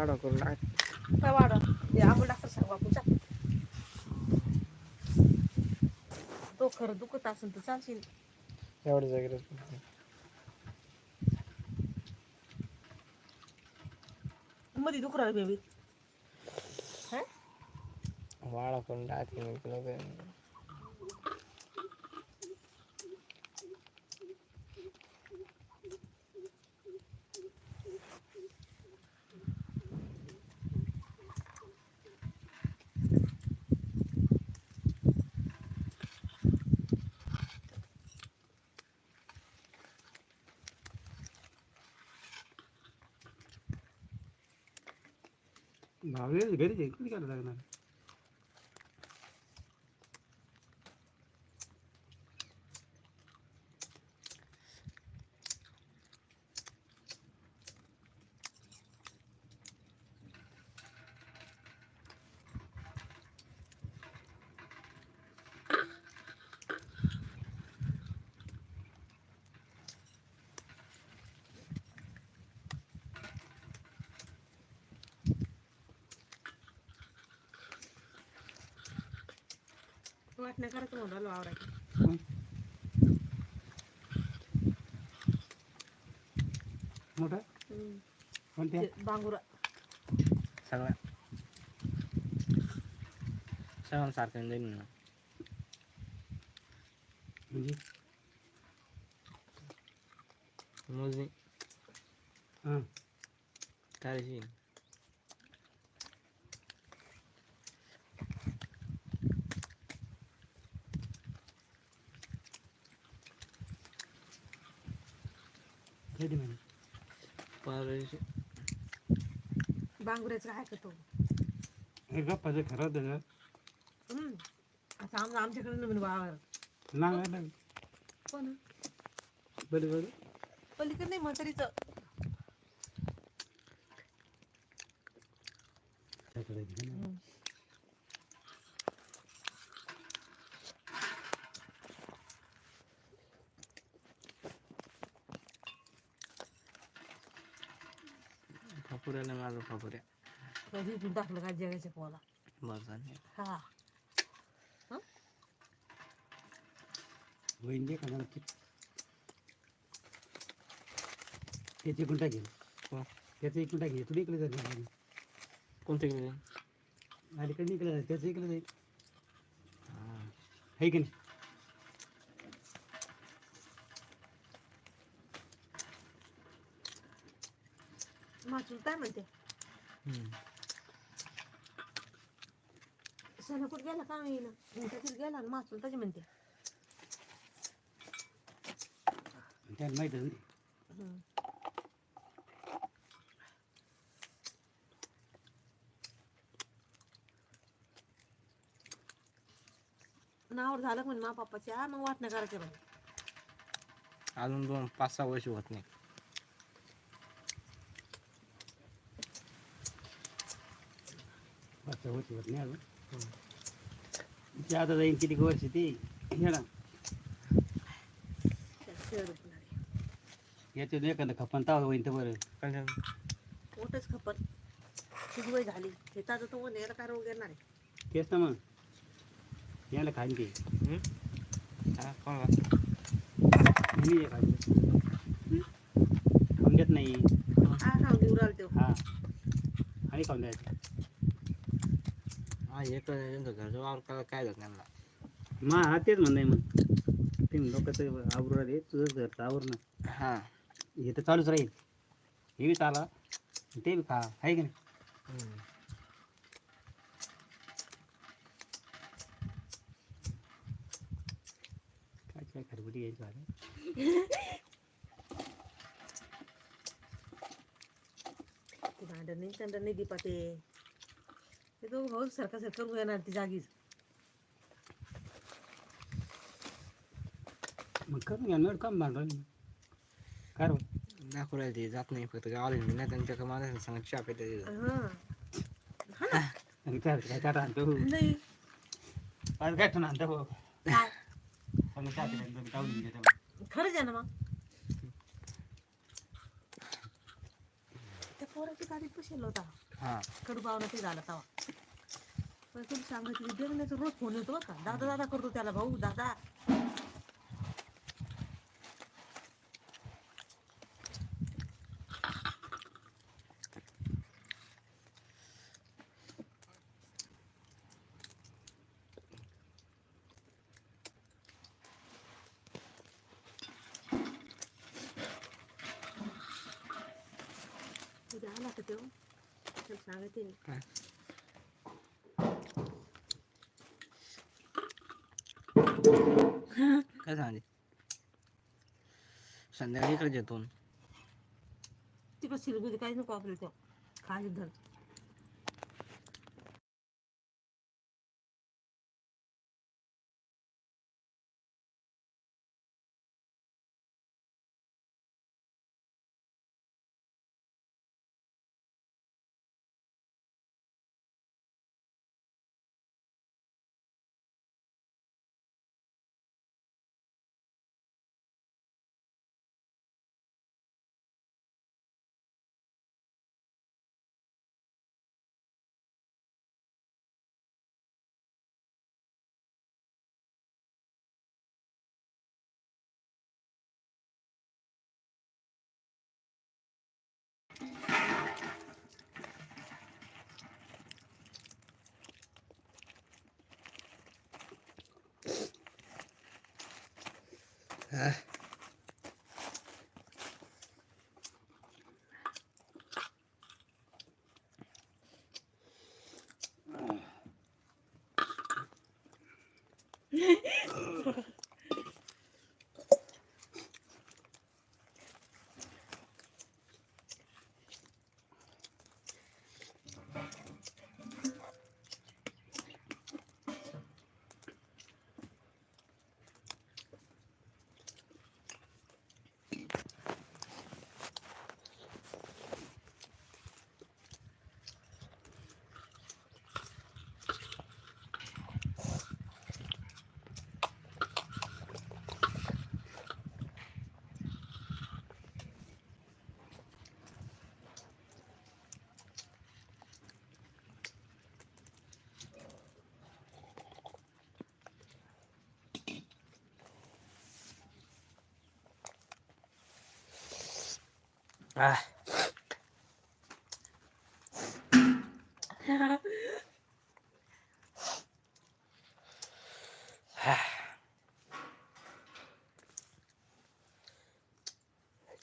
अजून वाढा करून लाग काय वाढ ते आपण डॉक्टर सांगू आपण चाल तो खरं दुखत असेल तर चालशील एवढ्या जागेवर मध्ये दुखू राहिलं बेबी हा वाढा करून टाकते मी तुला भावे घरीच आहे. किती करायला लागणार वाटण्या करायचं म्हणून राहिलो आवरायचं हं? मोठा? हम्म. कोणत्या ते बांगुरा. सगळ्या सगळ्यांना सारखं जाईल ना म्हणजे? मोजणी. हां. करायची बांगुऱ्याचं काय करतो हे गप्पाचं खरं त्याचं हम्म. आता आम आमच्याकडे नवीन वावर. नाव आहे ना. पण बरं बरं पलीकडे नाही म्हातारीचं. हम्म. माझं फापुऱ्या कधी इथून टाकलं काय जगाच्या पोला बरं झालं. हा. दे का ते त्याची इकडून टाकेल हो. त्याचं इकडून टाकेल तुला इकडे जाईल कोणते गेले अलीकडे इकडे जाईल त्याचं इकडे जाईल हां. की नाही? माचूल काय म्हणते? सणापूर गेला? का त्याच्यात गेला आणि माचूल त्याची म्हणते. त्याला हम्म. नावर झालं म्हणे मा पप्पाच्या मग वाटण्या करायच्या म्हणे. अजून दोन पाच सहा वर्ष होत नाही. होती होत नाही अजून ते आता जाईन किती वर्ष ती हे ना त्याला शेळ दुखणार आहे. याच्यात एखादं खपन ताव होईन तर बरं पोटच खपत तुझी वय झाली हे ताजं तो म्हणे याला काय रोग येणार आहे तेच ना मग याला खाईन ते हा कोण मी हे खाईन खाऊन देत नाही हा खाऊन देऊ राहिला तो हा. आणि खाऊन द्यायचं. हा एक यांचं घरचं वावर करायला काय जात नाही. मा हा तेच म्हणणं मग. ते लोकांचं आवरू राहिले तुझंच घरचं आवर ना हां. हे तर चालूच राहील. हे बी चाला ते बी खा आहे की नाही? काय काय खरबुटी यायचं झालं? भांडण नाही तंडण नाही दीपाते ते. दोघं भाऊ सारखा सारखं करून येणार ती जागीच. मग करून घ्या नड काम भांडण काय रे? ते जात नाही फक्त गावाला नाही त्यांच्या मला सांगा चहा पेटे हा. आणि काय काय काय आणतो नाही. आज काय ठेवून आणतो भाऊ? काय? आणि काय केलं? काढून घेतो खरंच आहे ना मग? पोराची गाडीत बसेल होता. हा. कडू पावला ते झाला तवा. पण तुम्ही सांगायचं देवण्याचा रोज फोन येतो का? दादा दादा करतो त्याला भाऊ दादा. उद्या आला का तेव्हा त्याला सांगायचे काय काय सांगते? संध्याकाळी इकडे येतो तिकडं सिलगुजी काहीच नको आपलं तो खाली धर. Uh,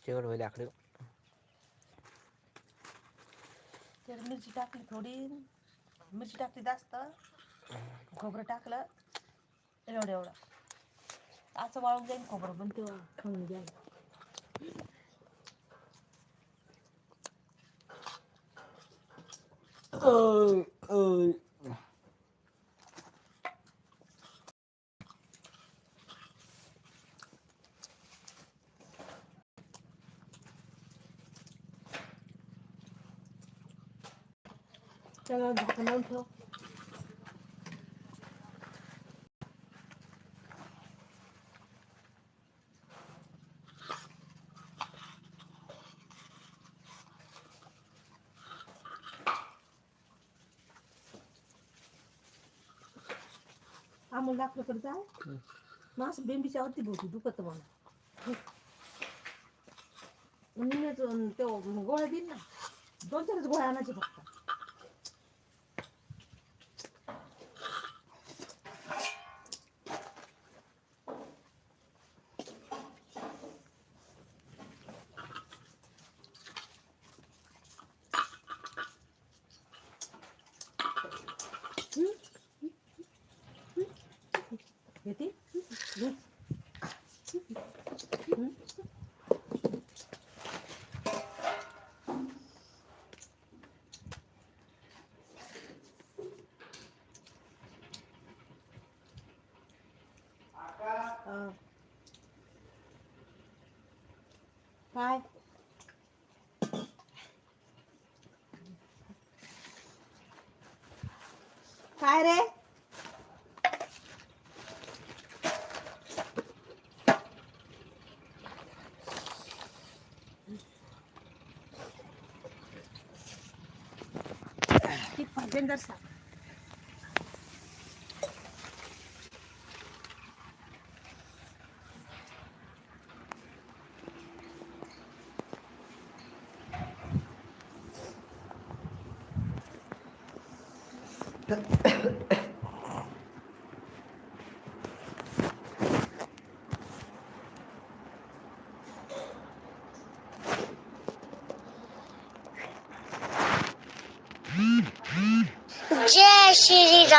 जेवढ होईल आकडे मिरची टाकली थोडी मिरची टाकली जास्त खोबरं टाकलं एवढं एवढं. असं वाळून जाईल खोबरं पण तेव्हा खाऊन जाईल 嗯嗯刚刚打开门票 आम्हाला दाखलं जाय मग असं बेंबीच्या वरती भोवती दुखत मला निम्याच तो गोळ्या देईन ना. दोन चारच गोळ्या आणायचे फक्त. काय रे किती पाहिजे 这是一种。